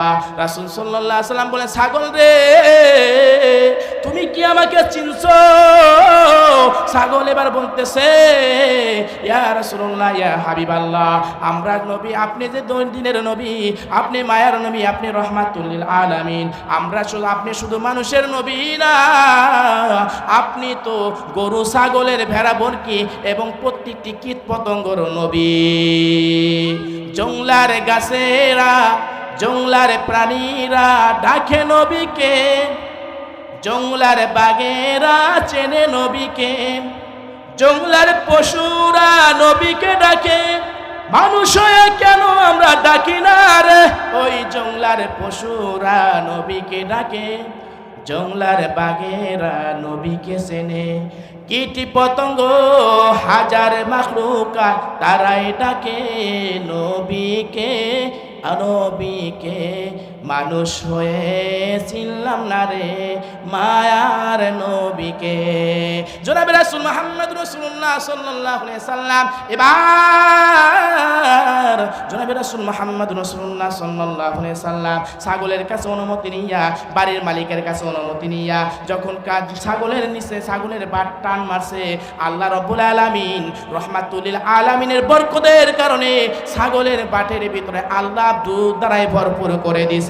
রাসুল সাল্লাহ সাল্লাম বলে ছাগল রে, তুমি কি আমাকে চিনছ? ছাগল এবার বলতেছে, ইয়া রাসূলুল্লাহ, ইয়া হাবিবাল্লাহ, আমরা নবী, আপনি যে দিনের নবী, আপনি মায়ার নবী, আপনি রহমাতুল্লিল আলামিন, আমরা শুধু, আপনি শুধু মানুষের নবী না, আপনি তো গরু, ছাগলের ভেড়া বরকি এবং প্রত্যেকটি কীট পতঙ্গর নবী। জংলার গাছেরা জংলার প্রাণীরা ডাকে নবীকে জংলার বাগেরা চেনে নবীকে জংলার পশুরা নবীকে ডাকে। মানুষ কেন আমরা ডাকি না রে? ওই জংলার পশুরা নবীকে ডাকে জংলার বাগেরা নবীকে চেনে। কীটি পতঙ্গ হাজার মাখলুকা তারাই ডাকে নবীকে। নবীকে মানুষ হয়ে চিনলাম না রে মায়ার নবীকে। জনাবে রাসূল মুহাম্মদ রাসূলুল্লাহ সাল্লাল্লাহু আলাইহি সাল্লাম। এবার জনাবে রাসূল মুহাম্মদ রাসূলুল্লাহ সাল্লাল্লাহু আলাইহি সাল্লাম ছাগলের কাছে অনুমতি নিয়া, বাড়ির মালিকের কাছে অনুমতি নিয়া, যখন কাজ ছাগলের নিচে ছাগলের বাট টান মারছে, আল্লাহ রব্বুল আলামিন রহমাতুল্লিল আলামিনের বরকদের কারণে ছাগলের বাটের ভিতরে আল্লাহ দুধ দ্বারাই ভরপুর করে দিছে।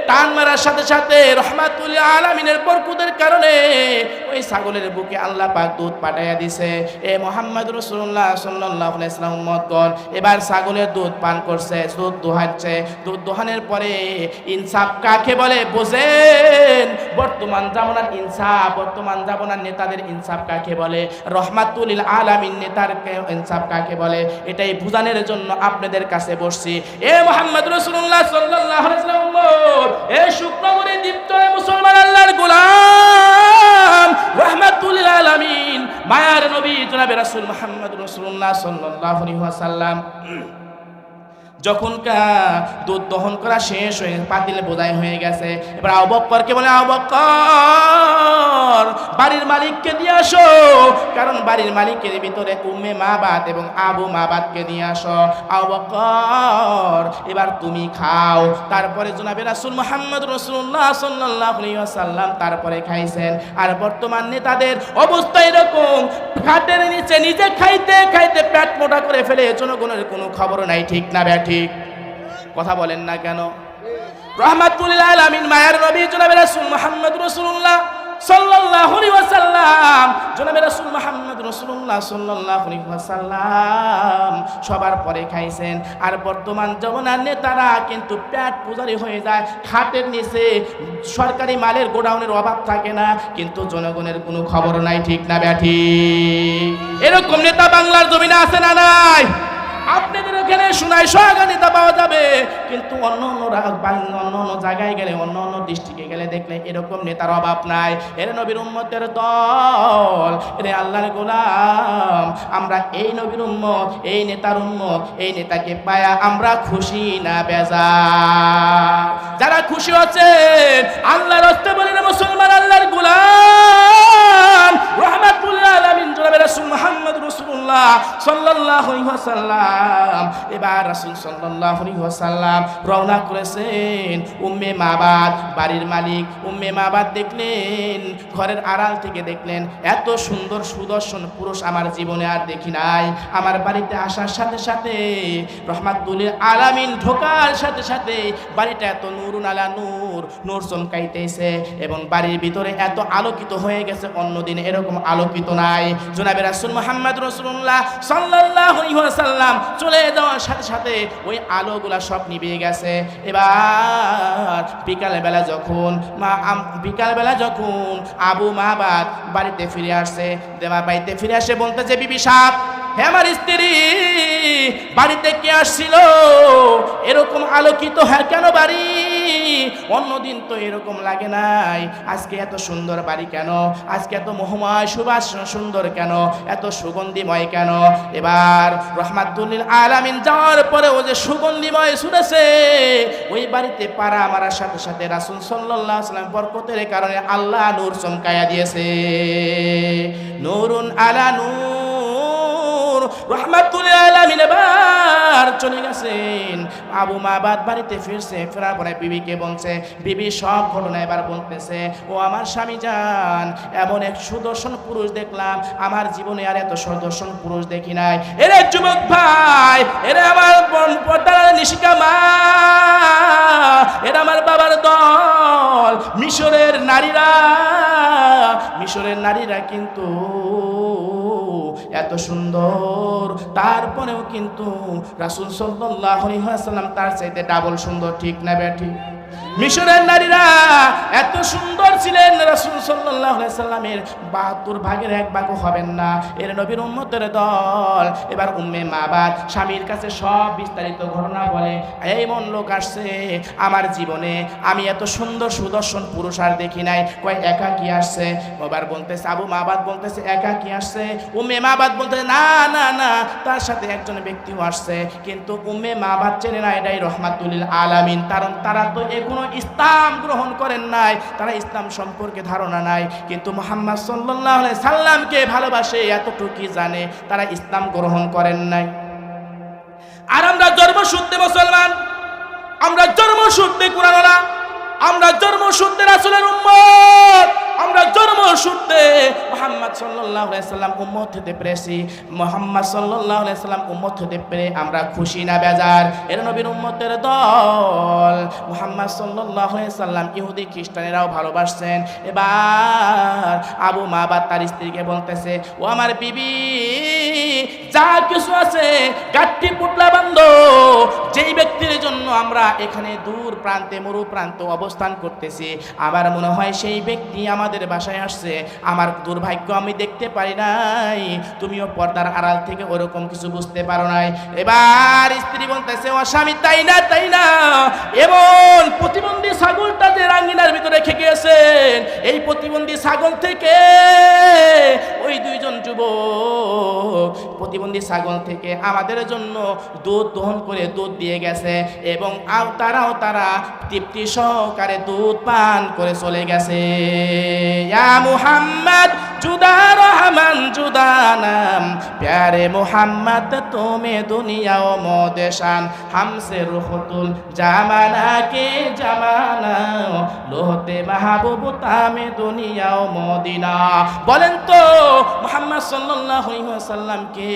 টান মারার সাথে সাথে রহমাতুল আলমিনের বরকুদের কারণে ওই ছাগলের বুকে আল্লাহ পাক দুধ পাঠাইয়া দিছে। এ মোহাম্মদ রসুল্লাহ সাল্লাহ ইসলাম এবার ছাগলের দুধ পান করছে, দুধ দোহাচ্ছে। দুধ দোহানের পরে ইনসাফ কাকে বলে? বোঝেন, বর্তমান জামানার ইনসাফ, বর্তমান জামানার নেতাদের ইনসাফ কাকে বলে? রহমাতুল আলামিন নেতার ইনসাফ কাকে বলে? এটাই বুঝানোর জন্য আপনাদের কাছে বসছি। এ মোহাম্মদ রসুল্লাহ সাল্লাহ এ শুক্রবারে দীপ্ত মুসলমান আল্লাহর গোলাম রহমাতুল মায়ার নবী জনাবে যখন দুধ দহন করা শেষ হয়ে পাতিলে বোঝাই হয়ে গেছে, এবার আবক্করকে বলে আবক্কর বাড়ির মালিককে দিয়ে আসো বাড়ির মালিকের ভিতরে উম্মে মা বাদ এবং আবু মা বাদকে নিয়ে আসো। আবক্কর এবার তুমি খাও। তারপরে জনাবে রাসূল মুহাম্মদ রাসূলুল্লাহ সাল্লাল্লাহু আলাইহি ওয়াসাল্লাম তারপরে খাইছেন। আর বর্তমান নেতাদের অবস্থা এরকম খাটের নিচে নিজে খাইতে খাইতে পেট মোটা করে ফেলে জনগণের কোনো খবর নাই ঠিক না ব্যাঠিক কথা বলেন না কেন? রহমাতুল্লাহ আলামিন মায়ের নবী জনাবে রাসূল মুহাম্মদ রাসূলুল্লাহ সাল্লাল্লাহু আলাইহি ওয়াসাল্লাম। জনাবে রাসূল মুহাম্মদ রাসূলুল্লাহ সাল্লাল্লাহু আলাইহি ওয়াসাল্লাম সবার পরে খাইছেন। আর বর্তমান জমানার নেতারা কিন্তু পেট পূজারি হয়ে যায়, খাটের নিচে সরকারি মালের গোডাউনের অভাব থাকে না, কিন্তু জনগণের কোনো খবর নাই, ঠিক না ব্যাঠি? এরকম নেতা বাংলার জমিনে আছে না নাই? আপনাদের ওখানে শোনায় সোহাগা নেতা পাওয়া যাবে। কিন্তু অন্য অন্য অন্য অন্য জায়গায় গেলে, অন্য অন্য ডিস্ট্রিক্টে গেলে দেখলে এরকম নেতার অভাব নাই। এর নবীর উম্মতের দল, এরে আল্লাহর গোলাম, আমরা এই নবীর উম্মত, এই নেতার উম্মত, এই নেতাকে পায়া আমরা খুশি না বেজা যারা খুশি হচ্ছেন আল্লাহর হস্তে বলেন মুসলমান আল্লাহর গোলাম রহমাতুল্লাহ আলামিন জনাবে রাসূল মুহাম্মদ রাসূলুল্লাহ সাল্লাল্লাহু এবার রাসূল সাল্লাল্লাহু রওনা করেছেন উম্মে মাবাদ, বাড়ির মালিক। উম্মে মাবাদ দেখলেন, ঘরের আড়াল থেকে দেখলেন, এত সুন্দর সুদর্শন পুরুষ আমার জীবনে আর দেখি নাই। আমার বাড়িতে আসার সাথে সাথে রহমাতুল্লিল আলামিন ঢোকার সাথে সাথে বাড়িটা এত নুরুন আলা নূর নূর চমকাইতেছে এবং বাড়ির ভিতরে এত আলোকিত হয়ে গেছে, অন্যদিন এরকম আলোকিত নাই। জনাবে রাসুল মোহাম্মদ রসুল্লাহ ওয়াসাল্লাম চলে যাওয়ার সাথে সাথে ওই আলোগুলা সব নিভিয়ে গেছে। এবার বিকালবেলা যখন মা বিকালবেলা বিকাল বেলা যখন আবু মাহবাদ বাড়িতে ফিরে আসছে দেবা বাড়িতে ফিরে আসে বলতে যে বিবি সাপ হে আমার স্ত্রী, বাড়িতে কে আসছিল? এরকম আলোকিত হ্যাঁ কেন বাড়ি? অন্যদিন তো এরকম লাগে নাই। আজকে এত সুন্দর বাড়ি কেন? আজকে এত মোহময়, সুবাস, সুন্দর কেন? এত সুগন্ধিময় কেন? এবার রহমাতুল্লিল আলামিন যাওয়ার পরে ও যে সুগন্ধিময় শুনেছে, ওই বাড়িতে পাড়া মারার সাথে সাথে রাসুল সাল্লাহ সাল্লাম বরকতের কারণে আল্লাহ নূর চমকায়া দিয়েছে। নুরুন আলা নূর। বাড়িতে ফিরছে, ফেরার পরে বিবিকে বলছে এবার বলতেছে। ও আমার স্বামী এমন এক সুদর্শন পুরুষ দেখলাম। আমার জীবনে আর এত সুদর্শন পুরুষ দেখি নাই। এরে যুবক ভাই, এরে আমার নিশিকা মা, এরা আমার বাবার দল। মিশরের নারীরা মিশরের নারীরা কিন্তু এত সুন্দর। তারপরেও কিন্তু রাসুল সাল্লাহ সাল্লাম তার চাইতে ডাবল সুন্দর ঠিক না ব্যাঠি মিশরের নারীরা এত সুন্দর ছিলেন রাসুল সাল্লামের বাহাত্তর ভাগের এক ভাগও হবেন না। এর নবীর উম্মতের দল। এবার উম্মে মাবাদ স্বামীর কাছে সব বিস্তারিত ঘটনা বলে, এই মন লোক আসছে, আমার জীবনে আমি এত সুন্দর সুদর্শন পুরুষ আর দেখি নাই। কয়, একা কি আসছে? এবার বলতেছে, আবু মাবাদ বলতেছে, একা কি আসছে? উম্মে মাবাদ বলতেছে, না না না, তার সাথে একজন ব্যক্তিও আসছে। কিন্তু উম্মে মাবাদ চেনে না, এটাই রহমাতুল্লিল আলামিন, কারণ তারা তো এখনও ইসলাম গ্রহণ করেন নাই, তারা ইসলাম সম্পর্কে ধারণা নাই। কিন্তু মোহাম্মদ সাল্লাহ সাল্লামকে ভালোবাসে, এতটুকুই জানে তারা ইসলাম গ্রহণ করেন নাই। আর আমরা জন্মসূত্রে মুসলমান, আমরা জন্মসূত্রে কোরআনরা আমরা জন্মসূত্রে রাসূলের উম্মত, আমরা জন্মসূত্রে মুহাম্মদ সাল্লাহ সাল্লাম উম্মত হতে পেরেছি মোহাম্মদ সাল্লাহ সাল্লাম উম্মত হতে পেরে আমরা খুশি না বেজার? এর নবীর উম্মতের দল। মোহাম্মদ সাল্লাহ সাল্লাম ইহুদি খ্রিস্টানেরাও ভালোবাসছেন। এবার আবু মা বা তার স্ত্রীকে বলতেছে, ও আমার বিবি যা কিছু আছে গাঠি পুটলা বান্ধ। যেই ব্যক্তির জন্য আমরা এখানে দূর প্রান্তে মরু প্রান্ত অবস্থান করতেছি, আমার মনে হয় সেই ব্যক্তি আমাদের বাসায় আসছে। আমার দুর্ভাগ্য আমি দেখতে পারি নাই, তুমিও পর্দার আড়াল থেকে ওরকম কিছু বুঝতে পারো নাই। এবার স্ত্রী বলতেছে, ও স্বামী, তাই না তাই না? এমন প্রতিবন্ধী ছাগলটা যে রাঙ্গিনার ভিতরে রেখে গিয়েছেন, এই প্রতিবন্ধী ছাগল থেকে ওই দুইজন যুবক প্রতিবন্ধী ছাগল থেকে আমাদের জন্য দুধ দহন করে দুধ দিয়ে গেছে এবং তারাও তারা তৃপ্তি সহকারে দুধ পান করে চলে গেছে। ইয়া মুহাম্মদ রহমান, জুদা নাম। প্যারে মুহাম্মদ, তুমি দুনিয়া ও মদেশান। হামসে রুহতুল জামানা, কে জামানা? লোহতে মাহবুব, তামে দুনিয়া ও মদিনা। বলেন তো, মুহাম্মদ সাল্লাল্লাহু আলাইহি ওয়াসাল্লামকে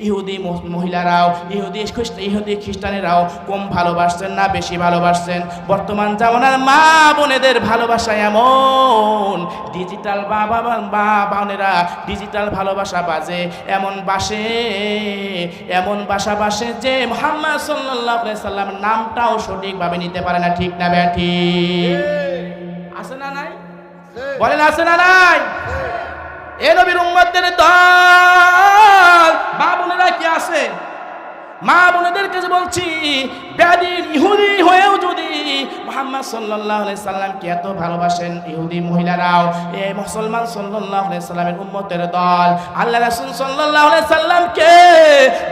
ইহুদি মহ- মহিলারাও, ইহুদি ইহুদি খ্রিস্টানেরাও কম ভালোবাসছেন না বেশি ভালোবাসছেন? বর্তমান জামানার মা বোনেদের ভালোবাসা এমন। ডিজিটাল বাবা বা বোনেরা ডিজিটাল ভালোবাসা বাজে। এমন বাসে এমন বাসা বাসে যে মোহাম্মদ সাল্লাম নামটাও সঠিকভাবে নিতে পারে না। ঠিক না ব্যাঠি আছে না নাই? বলেন আছে না নাই? এ নবীর উম্মতদের দল মা বোনেরা কি আছে? মা বোনেদের কাছে বলছি ব্যাদিন ইহুদি হয়েও যদি মোহাম্মদ আলাইহি সাল্লামকে এত ভালোবাসেন ইহুদি মহিলারাও, এ মুসলমান আলাইহি সাল্লামের উম্মতের দল, আল্লাহ রাসূল আলাইহি সাল্লামকে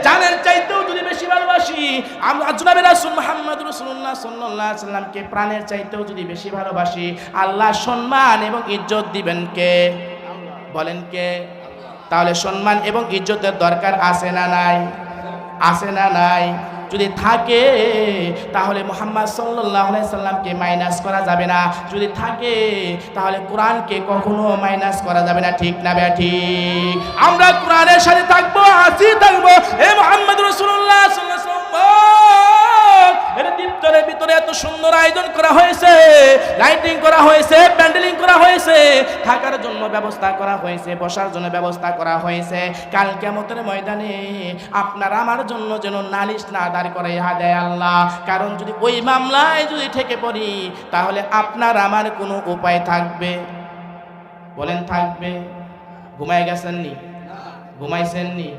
জানের চাইতেও যদি বেশি ভালোবাসি, আমরা জনাবে রাসূল মুহাম্মদ রাসূলুল্লাহ সাল্লাল্লাহু আলাইহি সাল্লামকে প্রাণের চাইতেও যদি বেশি ভালোবাসি, আল্লাহ সম্মান এবং ইজ্জত দিবেন কে? বলেন কে? তাহলে সম্মান এবং ইজ্জতের দরকার আছে না নাই? আছে না নাই? যদি থাকে, তাহলে মোহাম্মদ সাল্লাহ সাল্লামকে মাইনাস করা যাবে না। যদি থাকে, তাহলে কোরআনকে কখনো মাইনাস করা যাবে না। ঠিক না ব্যা ঠিক। আমরা কোরআনের সাথে থাকব আসি থাকব। এ মোহাম্মদ রসুল্লাহ এর দীপ্তরের ভিতরে এত সুন্দর আয়োজন করা হয়েছে লাইটিং করা হয়েছে প্যান্ডেলিং করা হয়েছে, থাকার জন্য ব্যবস্থা করা হয়েছে, বসার জন্য ব্যবস্থা করা হয়েছে। কাল কেমতের ময়দানে আপনার আমার জন্য যেন নালিশ না দাঁড় করে ইহা দেয় আল্লাহ। কারণ যদি ওই মামলায় যদি ঠেকে পড়ি, তাহলে আপনার আমার কোনো উপায় থাকবে। বলেন থাকবে। ঘুমায় গেছেন নি? ঘুমাইছেননি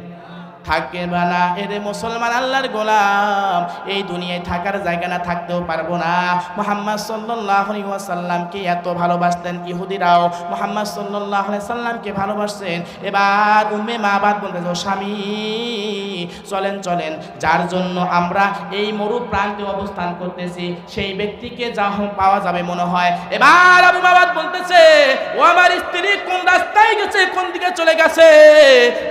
থাকবে না এরে মুসলমান আল্লাহর গোলাম। এই দুনিয়ায় থাকার জায়গা না থাকতেও পারব না। মোহাম্মদ সাল্লাল্লাহু সাল্লামকে এত ভালোবাসতেন ইহুদিরাও। মোহাম্মদ সাল্লাহ সাল্লামকে ভালোবাসতেন। এবার উম্মে মাবাদ বলতে ও স্বামী চলেন চলেন। যার জন্য আমরা এই মরু প্রান্তে অবস্থান করতেছি, সেই ব্যক্তিকে যা পাওয়া যাবে মনে হয়। এবার আবু মাবাদ বলতেছে, ও আমার স্ত্রী কোন রাস্তায় গেছে, কোন দিকে চলে গেছে?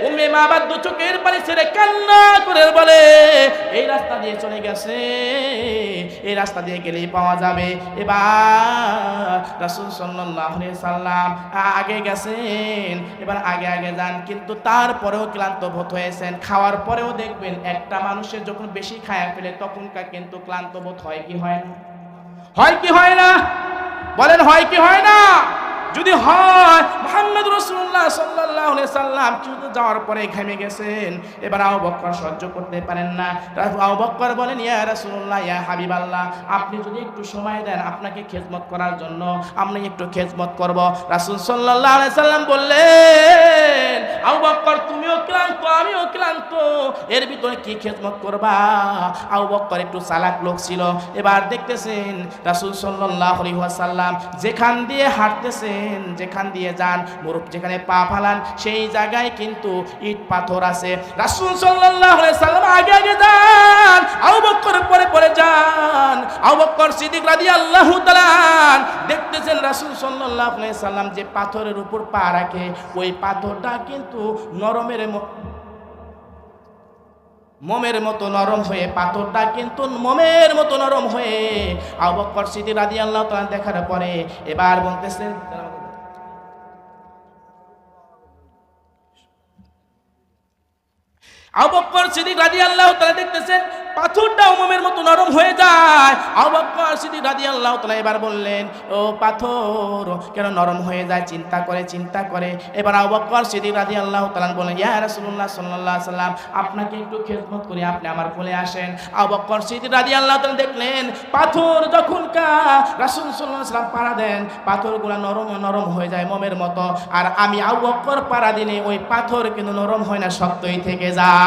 উম্মে মাবাদ দু চোখের পানি ছেড়ে কান্না করে বলে, এই রাস্তা দিয়ে চলে গেছে, এই রাস্তা দিয়ে গেলেই পাওয়া যাবে। এবার রাসূল আলাইহি সাল্লাম আগে গেছেন, এবার আগে আগে যান। কিন্তু তারপরেও ক্লান্ত বোধ হয়েছেন। খাওয়ার পরেও দেখবেন একটা মানুষের যখন বেশি খায়া ফেলে, তখনকার কিন্তু ক্লান্ত বোধ হয় কি হয় না? হয় কি হয় না? বলেন হয় কি হয় না? যদি হয়, মোহাম্মদ রসুল্লাহ সাল্লাহ সাল্লাম কিন্তু যাওয়ার পরে ঘেমে গেছেন। এবার আবু বক্কর সহ্য করতে পারেন না। আবু বক্কর বলেন, ইয়া রাসূলুল্লাহ, ইয়া হাবিব আল্লাহ আপনি যদি একটু সময় দেন আপনাকে খেদমত করার জন্য, আমি একটু খেদমত করব। রাসূল আলাইহি সাল্লাম বললেন, আবু বক্কর তুমিও ক্লান্ত, আমিও ক্লান্ত। এর ভিতরে কি খেদমত করবা? আবু বক্কর একটু চালাক লোক ছিল। এবার দেখতেছেন রাসূল সাল্লাল্লাহু আলাইহি ওয়াসাল্লাম যেখান দিয়ে হাঁটতেছেন যেখান দিয়ে যান, মুরুব যেখানে পা ফালান, সেই জায়গায় কিন্তু ইট পাথর আছে। রাসুল আলাইহি সাল্লাম আগে আগে যান, আবু বক্কর পরে পরে যান। আবু বক্কর সিদ্দিক রাদিয়াল্লাহু তাআলা দেখতেছেন রাসুল আলাইহি সাল্লাম যে পাথরের উপর পা রাখে, ওই পাথরটা কিন্তু নরমের মোমের মতো নরম হয়ে, পাথরটা কিন্তু মোমের মতো নরম হয়ে আবকর বকর রাজি আল্লাহ দেখার পরে এবার বলতেছেন আবু বকর সিদ্দিক রাদিয়াল্লাহু তাআলা দেখতেছেন পাথরটা মোমের মতো নরম হয়ে যায়। আবু বকর সিদ্দিক রাদিয়াল্লাহু তাআলা এবার বললেন, ও পাথর, কেন নরম হয়ে যায়? চিন্তা করে চিন্তা করে। এবার আবু বকর সিদ্দিক রাদিয়াল্লাহু তাআলা বললেন, ইয়া রাসূলুল্লাহ সাল্লাল্লাহু আলাইহি সাল্লাম, আপনাকে একটু খেদমত করি, আপনি আমার কোলে আসেন। আবু বকর সিদ্দিক রাদিয়াল্লাহু তাআলা দেখলেন, পাথর যখন কা রাসূল আলাইহি সাল্লাম পাড়া দেন, পাথরগুলো নরম নরম হয়ে যায় মোমের মতো। আর আমি আবু বকর পাড়া দিলে ওই পাথর কিন্তু নরম হয় না, শক্তই থেকে যায়।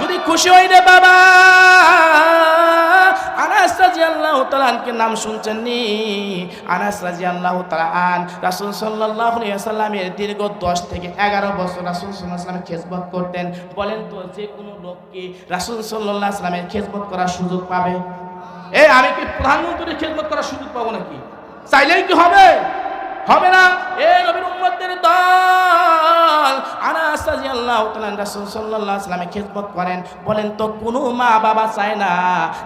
যদি খুশি হই রে বাবা। আনাস রাদিয়াল্লাহু তাআলা আনকে নাম শুনছেন নি আনাস রাদিয়াল্লাহু তাআলা আন রাসূল সাল্লাল্লাহু আলাইহি ওয়াসাল্লামের দীর্ঘ 10 থেকে 11 বছর রাসূল সাল্লাল্লাহু আলাইহি ওয়াসাল্লামের খেদমত করতেন। বলেন তো যে কোনো লোক কি রাসূল সাল্লাল্লাহু আলাইহি ওয়াসাল্লামের খেদমত করার সুযোগ পাবে? এ, আমি কি প্রধানমন্ত্রীর খেদমত করার সুযোগ পাবো নাকি? চাইলেই কি হবে? হবে না। এ নবীর উম্মতের দল। আনাস রাদিয়াল্লাহু তাআলা রাসূল সাল্লাল্লাহু আলাইহি সাল্লামে খেদমত করেন। বলেন, তো কোনো মা বাবা চায় না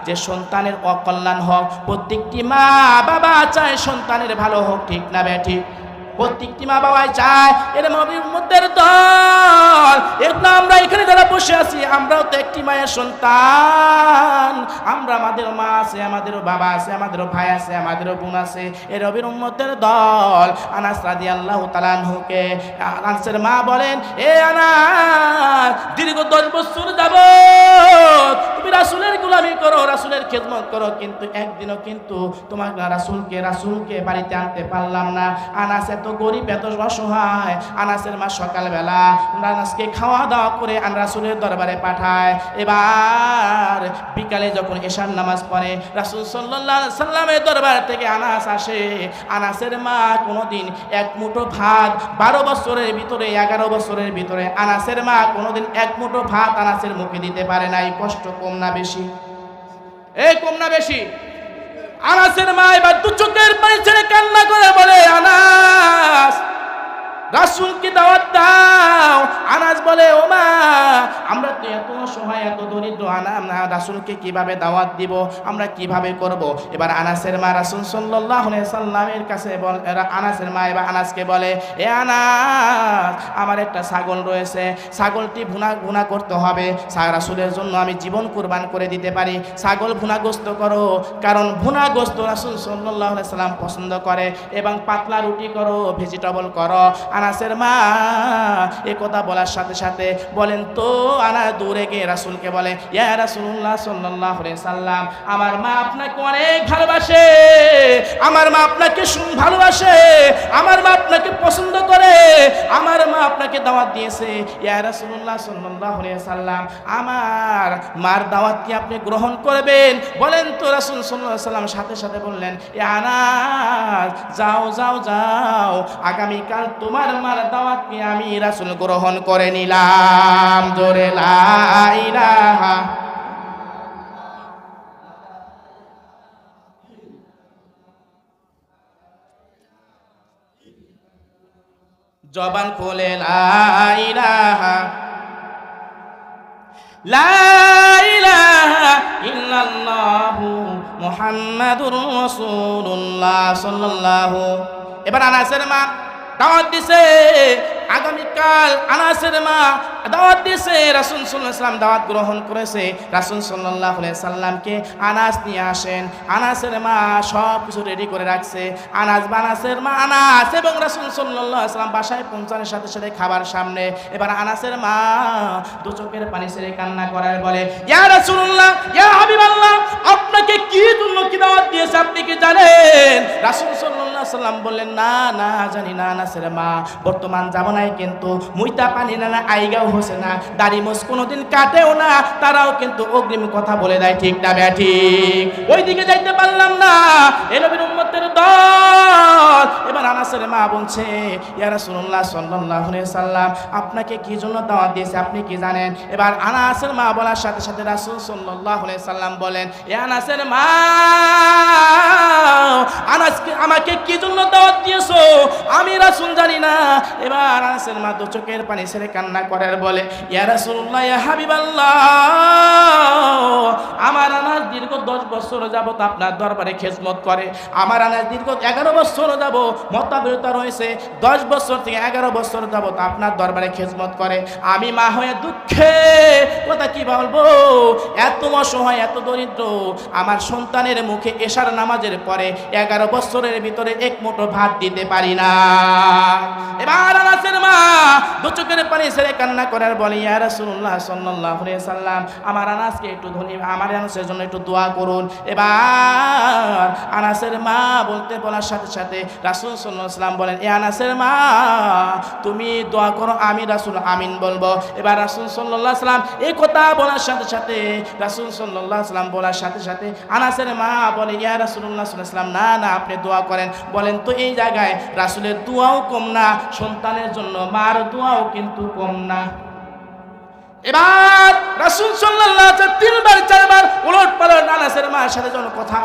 যে সন্তানের অকল্যাণ হোক। প্রত্যেকটি মা বাবা চায় সন্তানের ভালো হোক, ঠিক না বে ঠিক? প্রত্যেকটি মা বাবাই চায়, এর উম্মতের দল। এগুলো আমরা এখানে যারা বসে আছি, আমরাও তো একটি মায়ের সন্তান। আমরা আমাদের মা আছে, আমাদেরও বাবা আছে, আমাদেরও ভাই আছে, আমাদেরও বোন আছে এ রবির উম্মতের দল। আনাস রাদি আল্লাহ তালানহুকে আনাসের মা বলেন, এ আনাস, দীর্ঘ দশ বছর যাব খেদমত করো, কিন্তু একদিনও কিন্তু তোমার রাসুলকে রাসুলকে বাড়িতে আনতে পারলাম না। আনাস এত গরিব, এত অসহায়। আনাসের মা সকালবেলা আনাসকে খাওয়া দাওয়া করে আন রাসুলের দরবারে পাঠায়। এবার বিকালে যখন এশার নামাজ পড়ে, রাসুল সাল্লাহ সাল্লামের দরবার থেকে আনাস আসে। আনাসের মা কোনোদিন এক মুঠো ভাত বারো বছরের ভিতরে, এগারো বছরের ভিতরে, আনাসের মা কোনোদিন এক মুঠো ভাত আনাসের মুখে দিতে পারে নাই। কষ্ট কম না বেশি। এই কম না বেশি। আনাসের মা এবার দু চোখের পানি ছেড়ে কান্না করে বলে, আনাস রাসূলকে দাওয়াত দাও। আনাজ বলে ও মা আমরা তো এত অসহায়, এত দরিদ্র, আনা রাসূলকে কীভাবে দাওয়াত দিব? আমরা কীভাবে করব? এবার আনাসের মা রাসূল আলাইহি সাল্লামের কাছে আনাসের মা এবার আনাসকে বলে, এ আনাস, আমার একটা ছাগল রয়েছে। ছাগলটি ভুনা ভুনা করতে হবে। রাসুলের জন্য আমি জীবন কুরবান করে দিতে পারি। ছাগল ভুনাগ্রস্ত করো, কারণ ভুনাগ্রস্ত রাসূল আলাইহি সাল্লাম পছন্দ করে। এবং পাতলা রুটি করো, ভেজিটেবল করো। আনাসের মা, এ কথা বলার সাথে সাথে বলেন, তো আনা দূরে গিয়ে রাসূলকে বলে, ইয়া রাসূলুল্লাহ সাল্লাল্লাহু আলাইহি সাল্লাম, আমার মা আপনাকে অনেক ভালোবাসে, আমার মা আপনাকে ভালোবাসে, আমার মা আপনাকে পছন্দ করে, আমার মা আপনাকে দাওয়াত দিয়েছে। ইয়া রাসূলুল্লাহ সাল্লাল্লাহু আলাইহি সাল্লাম, আমার মার দাওয়াত কি আপনি গ্রহণ করবেন? বলেন তো রাসূল আলাইহি সাল্লাম সাথে সাথে বললেন, এ আনাস, যাও যাও যাও, আগামীকাল তোমার মার দাওয়াত কি আমি রাসূল গ্রহণ করে নিলাম। জোরে লা ইলাহা জবান খোলে লাইলাহা লাইলাহা ইল্লাল্লাহু মুহাম্মাদুর রাসূলুল্লাহ সাল্লাল্লাহু। এবার আনাসের মা দাওয়াত দিছে, আগামীকাল আনাসের মা দাওয়াত দিছে, রাসূল সাল্লাম দাওয়াত গ্রহণ করেছে। রাসূল আলাইহি সাল্লামকে আনাস নিয়ে আসেন। আনাসের মা সব কিছু রেডি করে রাখছে। আনাস বানাসের মা আনাস এবং রাসূল আলাইহি সাল্লাম বাসায় পৌঁছানোর সাথে সাথে খাবার সামনে। এবার আনাসের মা দু চোখের পানি ছেড়ে কান্না করার বলে, ইয়া রাসূলুল্লাহ, ইয়া হাবিবাল্লাহ, আপনাকে কি জন্য কি দাওয়াত দিয়েছে আপনি কি জানেন? রাসূল সাল্লাল্লাহু সাল্লাম বললেন, না না, জানি না না সেরে মা, বর্তমান জামানায় কিন্তু মুইতা পানি না না আইগাও হসে না, দাড়ি মোস কোনোদিন কাটেও না, তারাও কিন্তু অগ্রিম কথা বলে দেয়, ঠিক না ব্যাঠিক ওই ওইদিকে যাইতে পারলাম না। এ উম্মতের দল। এবার আনাসের মা বলছে, ইয়া রাসূলুল্লাহ সাল্লাল্লাহু আলাইহি সাল্লাম আপনাকে কি জন্য দাওয়াত দিয়েছে? আপনি কি জানেন? এবার আনাসের মা বলার সাথে সাথে রাসূল সাল্লাল্লাহু আলাইহি সাল্লাম বলেন, এ আনাসের মা, আনাসকে আমাকে কি জন্য দাওয়াত দিয়েছ? আমি রাসূল জানি না। এবার আনাসের মা দু চোখের পানি ছেড়ে কান্না করে আর বলে, ইয়া রাসূলুল্লাহ, ইয়া হাবিবাল্লাহ দশ বছর যাবত আপনার দরবারে খেজমত করে। আমার আনাস দীর্ঘ এগারো বছর যাব মতাবিরতা রয়েছে। দশ বছর থেকে এগারো বছর যাবত আপনার দরবারে খেজমত করে। আমি মা হয়ে দুঃখে, কথা কি বলব? এত অসহায়, এত দরিদ্র। আমার সন্তানের মুখে এশার নামাজের পরে এগারো বছরের ভিতরে এক মুঠো ভাত দিতে পারি না। এবার আনাসের মা দু চোখের পানি ছেড়ে কান্না করার বলে, ইয়া রাসূলুল্লাহ সাল্লাল্লাহু সাল্লাম আমার আনাসকে একটু ধনী, আমার আনাসের জন্য একটু দোয়া করুন। এবার আনাসের মা বলতে বলার সাথে সাথে রাসূল সাল্লাম বলেন, এ আনাসের মা, তুমি দোয়া করো, আমি রাসূল আমিন বলব। এবার রাসূল আলাইহি সাল্লাম এই কথা বলার সাথে সাথে, রাসূল আলাইহি সাল্লাম বলার সাথে সাথে আনাসের মা বলে ইয়া রাসুল্লাহ সাল্লাম না না, আপনি দোয়া করেন। বলেন, তো এই জায়গায় রাসুলের দোয়াও কম না, সন্তানের জন্য মার দোয়াও কিন্তু কম না। এবার রাসূল সাল্লাল্লাহু তিনবার, চারবার উলট পালট আনাসের মার সাথে যখন কথা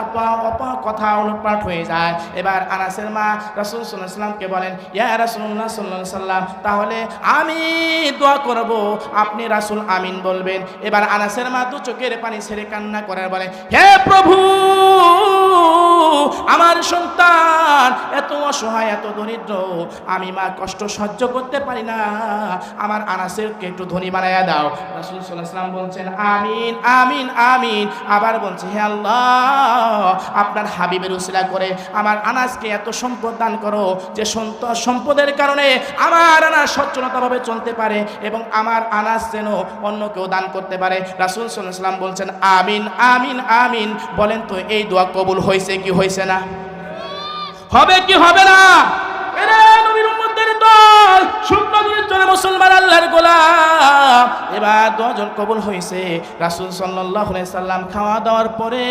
কথা উলট হয়ে যায়। এবার আনাসের মা রাসূল আলাইহি সাল্লামকে বলেন, ইয়া রাসূলুল্লাহ সাল্লাল্লাহু সাল্লাম তাহলে আমি দোয়া করব, আপনি রাসূল আমিন বলবেন। এবার আনাসের মা দু চোখের পানি ছেড়ে কান্না করার বলে, হে প্রভু আমার সন্তান এত অসহায়, এত দরিদ্র, আমি মা কষ্ট সহ্য করতে পারি না। আমার আনাসেরকে একটু ধনী বানাইয়া দাও। রাসুল সাল্লাম বলছেন, আমিন আমিন আমিন। আবার বলছে, হে আল্লাহ, আপনার হাবিবের উসিলা করে আমার আনাসকে এত সম্পদ দান করো যে সম্পদের কারণে আমার আনাস সচ্ছলতাভাবে চলতে পারে এবং আমার আনাস যেন অন্য কেউ দান করতে পারে। রাসূল সাল্লাম বলছেন, আমিন আমিন আমিন। বলেন তো, এই দোয়া কবুল হয়েছে কি হয়েছে না? হবে কি হবে না? দল শুকনো মুসলমান আল্লাহর গোলাম। এবার দশজন কবুল হয়েছে। রাসুল সাল্লাহ সাল্লাম খাওয়া দাওয়ার পরে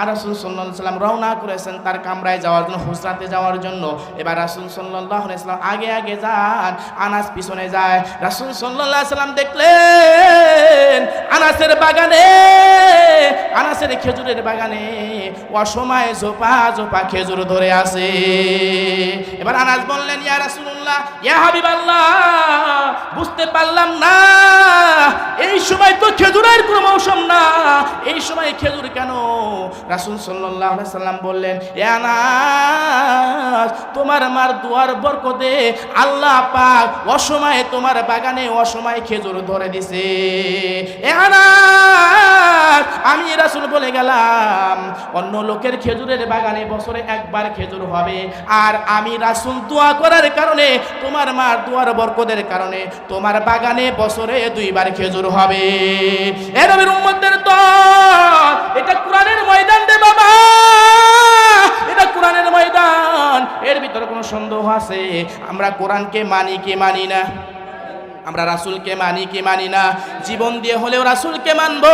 আর রাসুল সাল্লাম রওনা করেছেন তার কামরায় যাওয়ার জন্য হুসরাতে যাওয়ার জন্য। এবার রাসুল সাল্লাহ সাল্লাম আগে আগে যান, আনাস পিছনে যায়। রাসুল সাল্লাহ সাল্লাম দেখলেন আনাসের বাগানে, আনাসের খেজুরের বাগানে অসময়ে জোপা জোপা খেজুর ধরে আছে। এবার আনাস বললেন, ইয়া রাসুল্লাহ ইয়া হাবিবাল্লাহ, বুঝতে পারলাম না এই সময় তো খেজুরের কোনো মৌসুম না। এই সময় খেজুর কেন? রাসূল আলাইহি সাল্লাম বললেন তোমার মার দুয়ার আল্লাহ পাক অসময়ে তোমার বাগানে অসময়ে খেজুর ধরে দিছে। আমি রাসূল বলে গেলাম, অন্য লোকের খেজুরের বাগানে বছরে একবার খেজুর হবে। আর আমি রাসূল দোয়া করার কারণে, তোমার মার দুয়ার বরকদের কারণে, তোমার বাগানে বছরে দুইবার খেজুর হবে। এ নবীর উম্মতদের এটা কোরআনের ময়দান দে বাবা। এটা কোরআনের ময়দান। এর ভিতরে কোনো সন্দেহ আছে? আমরা কোরআনকে মানি কে মানি না? আমরা রাসুলকে মানি কি মানি না? জীবন দিয়ে হলেও রাসুলকে মানবো।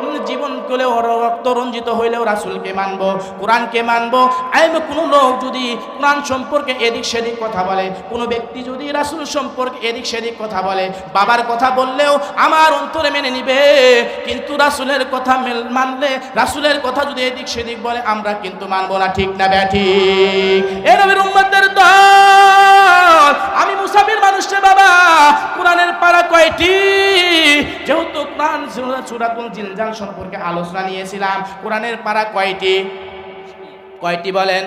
উম, জীবন করলেও রক্ত রঞ্জিত হইলেও রাসুলকে মানবো, কোরআনকে মানবো। আইম কোনো লোক যদি কোরআন সম্পর্কে এদিক সেদিক কথা বলে, কোনো ব্যক্তি যদি রাসুল সম্পর্কে এদিক সেদিক কথা বলে, বাবার কথা বললেও আমার অন্তরে মেনে নিবে, কিন্তু রাসুলের কথা মানলে, রাসুলের কথা যদি এদিক সেদিক বলে, আমরা কিন্তু মানবো না, ঠিক না ব্যাঠি এ নবীর উম্মতদের দল, আমি মুসাফির মানুষ বাবা, কোরআনের পাড়া কয়টি? যেহেতু কোরআন সুরাতুল জিলজাল সম্পর্কে আলোচনা নিয়েছিলাম। কোরআনের পাড়া কয়টি? কয়টি বলেন?